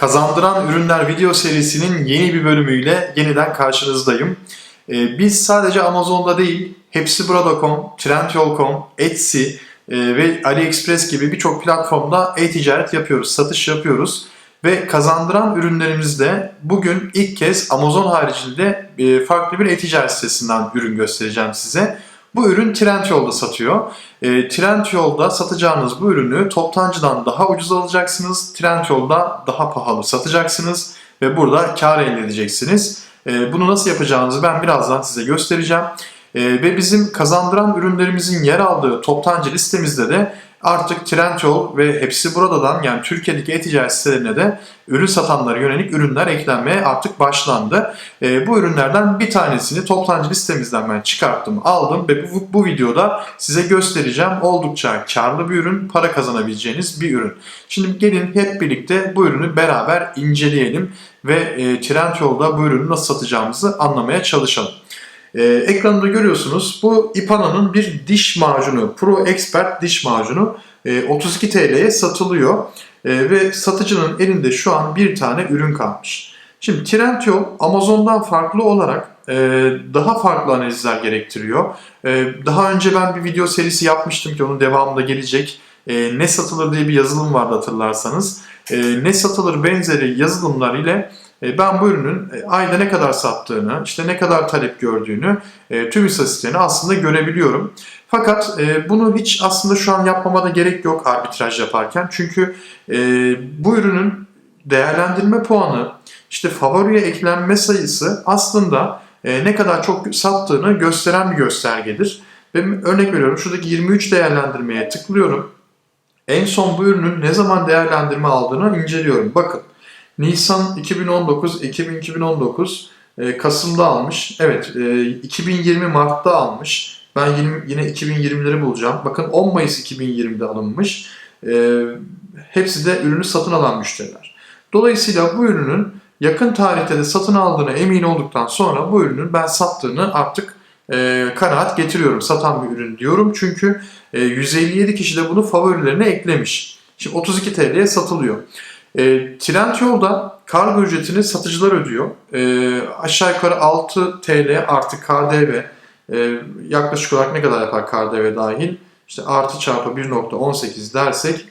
Kazandıran Ürünler video serisinin yeni bir bölümüyle yeniden karşınızdayım. Ee, biz sadece Amazon'da değil, hepsiburada.com, Trendyol.com, Etsy e, ve AliExpress gibi birçok platformda e-ticaret yapıyoruz, satış yapıyoruz. Ve kazandıran ürünlerimizde bugün ilk kez Amazon haricinde e, farklı bir e-ticaret sitesinden ürün göstereceğim size. Bu ürün Trendyol'da satıyor. E, Trendyol'da satacağınız bu ürünü toptancıdan daha ucuz alacaksınız. Trendyol'da daha pahalı satacaksınız ve burada kar elde edeceksiniz. E, bunu nasıl yapacağınızı ben birazdan size göstereceğim. E, ve bizim kazandıran ürünlerimizin yer aldığı toptancı listemizde de artık Trendyol ve hepsi buradan yani Türkiye'deki e-ticaret sitelerine de ürün satanlara yönelik ürünler eklenmeye artık başlandı. E, bu ürünlerden bir tanesini toptancı listemizden ben çıkarttım, aldım ve bu, bu videoda size göstereceğim. Oldukça karlı bir ürün, para kazanabileceğiniz bir ürün. Şimdi gelin hep birlikte bu ürünü beraber inceleyelim ve e, Trendyol'da bu ürünü nasıl satacağımızı anlamaya çalışalım. Ee, ekranında görüyorsunuz bu Ipana'nın bir diş macunu, Pro Expert diş macunu e, 32 TL'ye satılıyor E, ve satıcının elinde şu an bir tane ürün kalmış. Şimdi Trendyol Amazon'dan farklı olarak e, daha farklı analizler gerektiriyor. E, daha önce ben bir video serisi yapmıştım ki onun devamında gelecek. E, ne satılır diye bir yazılım vardı hatırlarsanız. E, ne satılır benzeri yazılımlar ile ben bu ürünün e, ayda ne kadar sattığını, işte ne kadar talep gördüğünü, e, tüm istatistiklerini aslında görebiliyorum. Fakat bunu hiç aslında şu an yapmama da gerek yok arbitraj yaparken. Çünkü bu ürünün değerlendirme puanı, işte favoriye eklenme sayısı aslında ne kadar çok sattığını gösteren bir göstergedir. Ve örnek veriyorum şuradaki 23 değerlendirmeye tıklıyorum. En son bu ürünün ne zaman değerlendirme aldığını inceliyorum. Bakın Nisan 2019, Ekim 2019, e, Kasım'da almış. Evet, e, 2020 Mart'ta almış. Ben yine, yine 2020'leri bulacağım. Bakın 10 Mayıs 2020'de alınmış. E, hepsi de ürünü satın alan müşteriler. Dolayısıyla bu ürünün yakın tarihte de satın aldığına emin olduktan sonra bu ürünün ben sattığını artık e, kanaat getiriyorum. Satan bir ürün diyorum. Çünkü e, 157 kişi de bunu favorilerine eklemiş. Şimdi 32 TL'ye satılıyor. E, Trendyol'da kargo ücretini satıcılar ödüyor. E, aşağı yukarı 6 TL artı KDV. E, yaklaşık olarak ne kadar yapar KDV dahil? İşte artı çarpı 1.18 dersek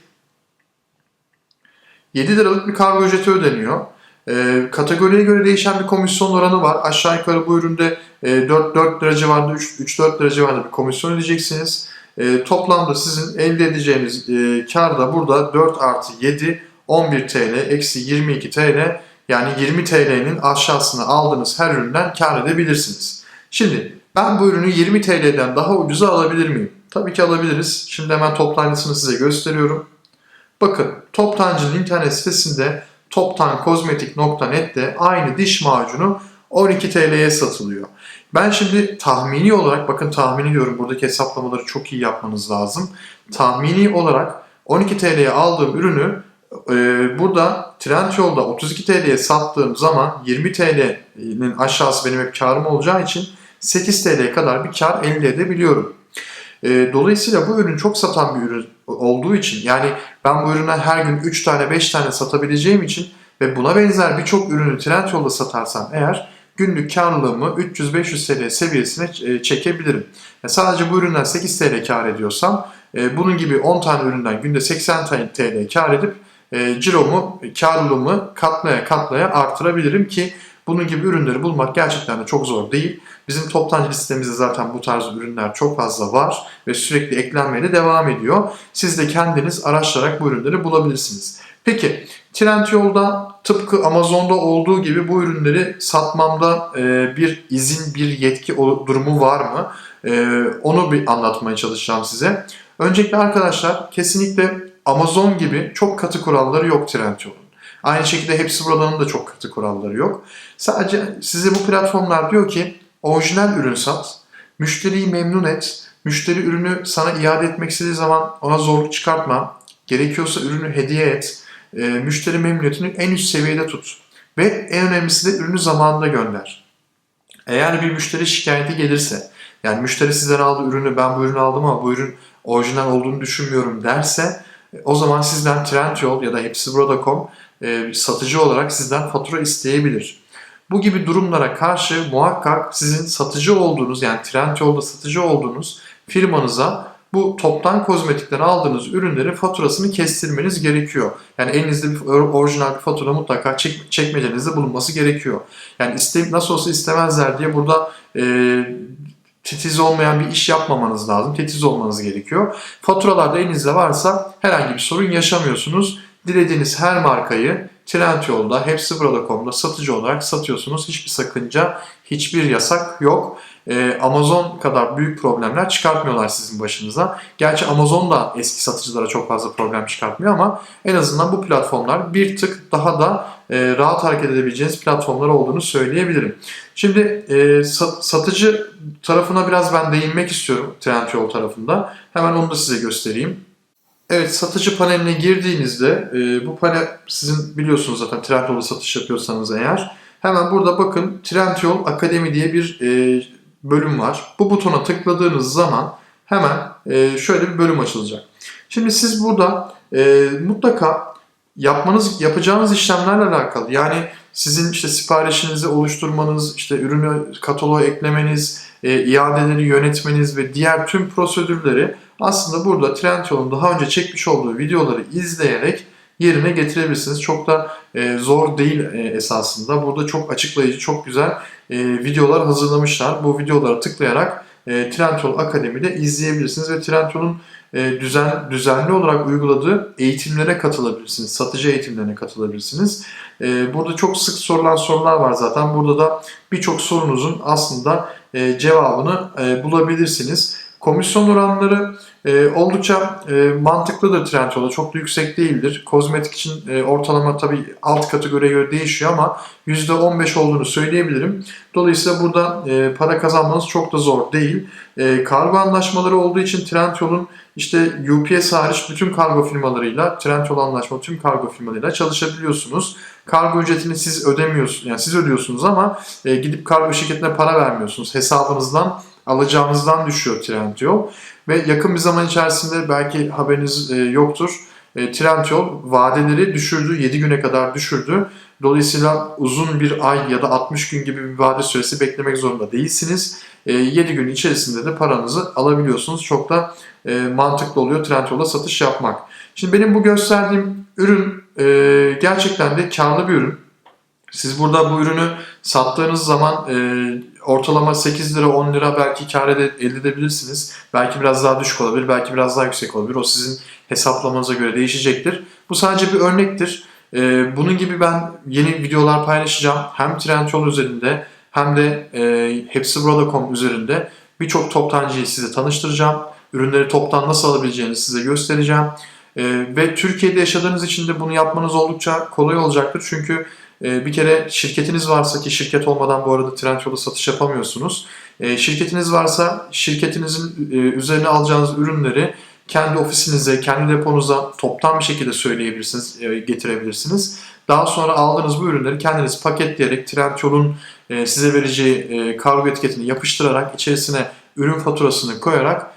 7 liralık bir kargo ücreti ödeniyor. E, kategoriye göre değişen bir komisyon oranı var. Aşağı yukarı bu üründe e, 4, 4 lira civarında, 3-4 lira civarında bir komisyon ödeyeceksiniz. E, toplamda sizin elde edeceğiniz e, kar da burada 4 artı 7 11 TL eksi 22 TL yani 20 TL'nin aşağısını aldığınız her üründen kar edebilirsiniz. Şimdi ben bu ürünü 20 TL'den daha ucuza alabilir miyim? Tabii ki alabiliriz. Şimdi hemen toptancısını size gösteriyorum. Bakın toptancının internet sitesinde toptankozmetik.net'te aynı diş macunu 12 TL'ye satılıyor. Ben şimdi tahmini olarak bakın tahmini diyorum buradaki hesaplamaları çok iyi yapmanız lazım. Tahmini olarak 12 TL'ye aldığım ürünü burada Trendyol'da 32 TL'ye sattığım zaman 20 TL'nin aşağısı benim hep karım olacağı için 8 TL'ye kadar bir kar elde edebiliyorum. Ee, dolayısıyla bu ürün çok satan bir ürün olduğu için yani ben bu ürüne her gün 3 tane 5 tane satabileceğim için ve buna benzer birçok ürünü Trendyol'da satarsam eğer günlük karlılığımı 300-500 TL seviyesine e, çekebilirim. Sadece bu üründen 8 TL kar ediyorsam e, bunun gibi 10 tane üründen günde 80 TL kar edip e, ciromu, karlılığımı katlaya katlaya artırabilirim ki bunun gibi ürünleri bulmak gerçekten de çok zor değil. Bizim toptancı listemizde zaten bu tarz ürünler çok fazla var ve sürekli eklenmeye de devam ediyor. Siz de kendiniz araştırarak bu ürünleri bulabilirsiniz. Peki Trendyol'da tıpkı Amazon'da olduğu gibi bu ürünleri satmamda e, bir izin, bir yetki durumu var mı? E, onu bir anlatmaya çalışacağım size. Öncelikle arkadaşlar kesinlikle Amazon gibi çok katı kuralları yok Trendyol'un. Aynı şekilde hepsi buradanın da çok katı kuralları yok. Sadece size bu platformlar diyor ki orijinal ürün sat, müşteriyi memnun et, müşteri ürünü sana iade etmek istediği zaman ona zorluk çıkartma, gerekiyorsa ürünü hediye et, e, müşteri memnuniyetini en üst seviyede tut ve en önemlisi de ürünü zamanında gönder. Eğer bir müşteri şikayeti gelirse, yani müşteri sizden aldığı ürünü ben bu ürünü aldım ama bu ürün orijinal olduğunu düşünmüyorum derse o zaman sizden Trendyol ya da hepsiburada.com e, satıcı olarak sizden fatura isteyebilir. Bu gibi durumlara karşı muhakkak sizin satıcı olduğunuz yani Trendyol'da satıcı olduğunuz firmanıza bu toptan kozmetikten aldığınız ürünlerin faturasını kestirmeniz gerekiyor. Yani elinizde bir or- orijinal bir fatura mutlaka çek, çekmecenizde bulunması gerekiyor. Yani iste, nasıl olsa istemezler diye burada e, titiz olmayan bir iş yapmamanız lazım. Titiz olmanız gerekiyor. Faturalarda elinizde varsa herhangi bir sorun yaşamıyorsunuz. Dilediğiniz her markayı Trendyol'da, hepsiburada.com'da satıcı olarak satıyorsunuz. Hiçbir sakınca, hiçbir yasak yok. Ee, Amazon kadar büyük problemler çıkartmıyorlar sizin başınıza. Gerçi Amazon da eski satıcılara çok fazla problem çıkartmıyor ama en azından bu platformlar bir tık daha da e, rahat hareket edebileceğiniz platformlar olduğunu söyleyebilirim. Şimdi e, sa- satıcı tarafına biraz ben değinmek istiyorum Trendyol tarafında. Hemen onu da size göstereyim. Evet satıcı paneline girdiğinizde e, bu panel sizin biliyorsunuz zaten Trendyol'da satış yapıyorsanız eğer. Hemen burada bakın Trendyol Akademi diye bir e, bölüm var. Bu butona tıkladığınız zaman hemen e, şöyle bir bölüm açılacak. Şimdi siz burada e, mutlaka yapmanız yapacağınız işlemlerle alakalı yani sizin işte siparişinizi oluşturmanız, işte ürünü kataloğa eklemeniz, e, iadeleri yönetmeniz ve diğer tüm prosedürleri aslında burada Trendyol'un daha önce çekmiş olduğu videoları izleyerek yerine getirebilirsiniz. Çok da e, zor değil e, esasında. Burada çok açıklayıcı, çok güzel e, videolar hazırlamışlar. Bu videolara tıklayarak e, Trendyol Akademi'de izleyebilirsiniz ve Trendyol'un e, düzen düzenli olarak uyguladığı eğitimlere katılabilirsiniz. Satıcı eğitimlerine katılabilirsiniz. E, burada çok sık sorulan sorular var zaten. Burada da birçok sorunuzun aslında e, cevabını e, bulabilirsiniz. Komisyon oranları e, oldukça e, mantıklıdır Trendyol'da. Çok da yüksek değildir. Kozmetik için e, ortalama tabii alt kategoriye göre değişiyor ama %15 olduğunu söyleyebilirim. Dolayısıyla burada e, para kazanmanız çok da zor değil. E, kargo anlaşmaları olduğu için Trendyol'un işte UPS hariç bütün kargo firmalarıyla, Trendyol anlaşmalı tüm kargo firmalarıyla çalışabiliyorsunuz. Kargo ücretini siz ödemiyorsunuz, yani siz ödüyorsunuz ama e, gidip kargo şirketine para vermiyorsunuz. Hesabınızdan alacağınızdan düşüyor Trendyol. Ve yakın bir zaman içerisinde belki haberiniz e, yoktur. E, Trendyol vadeleri düşürdü, 7 güne kadar düşürdü. Dolayısıyla uzun bir ay ya da 60 gün gibi bir vade süresi beklemek zorunda değilsiniz. E, 7 gün içerisinde de paranızı alabiliyorsunuz. Çok da e, mantıklı oluyor Trendyol'da satış yapmak. Şimdi benim bu gösterdiğim ürün e, gerçekten de karlı bir ürün. Siz burada bu ürünü sattığınız zaman e, ortalama 8 lira 10 lira belki kar elde edebilirsiniz. Belki biraz daha düşük olabilir, belki biraz daha yüksek olabilir. O sizin hesaplamanıza göre değişecektir. Bu sadece bir örnektir. E, bunun gibi ben yeni videolar paylaşacağım. Hem Trendyol üzerinde hem de e, hepsiburada.com üzerinde birçok toptancıyı size tanıştıracağım. Ürünleri toptan nasıl alabileceğinizi size göstereceğim. E, ve Türkiye'de yaşadığınız için de bunu yapmanız oldukça kolay olacaktır. Çünkü bir kere şirketiniz varsa ki şirket olmadan bu arada Trendyol'da satış yapamıyorsunuz. E, şirketiniz varsa şirketinizin e, üzerine alacağınız ürünleri kendi ofisinize, kendi deponuza toptan bir şekilde söyleyebilirsiniz, e, getirebilirsiniz. Daha sonra aldığınız bu ürünleri kendiniz paketleyerek Trendyol'un e, size vereceği kargo etiketini yapıştırarak içerisine ürün faturasını koyarak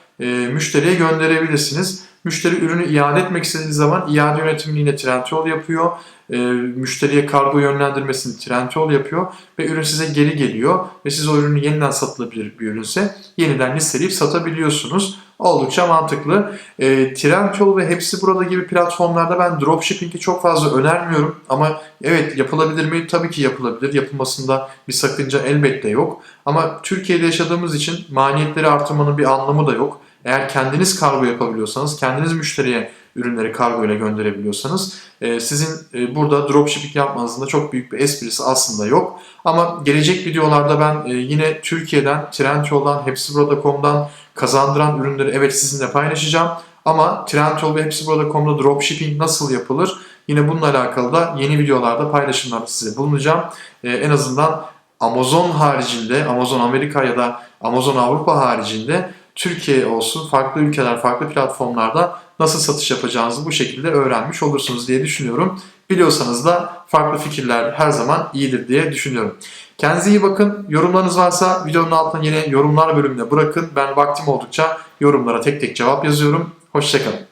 müşteriye gönderebilirsiniz. Müşteri ürünü iade etmek istediği zaman iade yönetimini yine Trendyol yapıyor. E, müşteriye kargo yönlendirmesini Trendyol yapıyor ve ürün size geri geliyor ve siz o ürünü yeniden satılabilir bir ürünse yeniden listeleyip satabiliyorsunuz. Oldukça mantıklı. E, Trendyol ve hepsi burada gibi platformlarda ben dropshipping'i çok fazla önermiyorum ama evet yapılabilir mi? Tabii ki yapılabilir. Yapılmasında bir sakınca elbette yok. Ama Türkiye'de yaşadığımız için maliyetleri artırmanın bir anlamı da yok. Eğer kendiniz kargo yapabiliyorsanız, kendiniz müşteriye ürünleri kargo ile gönderebiliyorsanız e, sizin e, burada dropshipping yapmanızın da çok büyük bir esprisi aslında yok. Ama gelecek videolarda ben e, yine Türkiye'den, Trendyol'dan, hepsiburada.com'dan kazandıran ürünleri evet sizinle paylaşacağım. Ama Trendyol ve hepsiburada.com'da dropshipping nasıl yapılır? Yine bununla alakalı da yeni videolarda paylaşımlarda size bulunacağım. En azından Amazon haricinde, Amazon Amerika ya da Amazon Avrupa haricinde Türkiye olsun, farklı ülkeler, farklı platformlarda nasıl satış yapacağınızı bu şekilde öğrenmiş olursunuz diye düşünüyorum. Biliyorsanız da farklı fikirler her zaman iyidir diye düşünüyorum. Kendinize iyi bakın. Yorumlarınız varsa videonun altına yine yorumlar bölümüne bırakın. Ben vaktim oldukça yorumlara tek tek cevap yazıyorum. Hoşçakalın.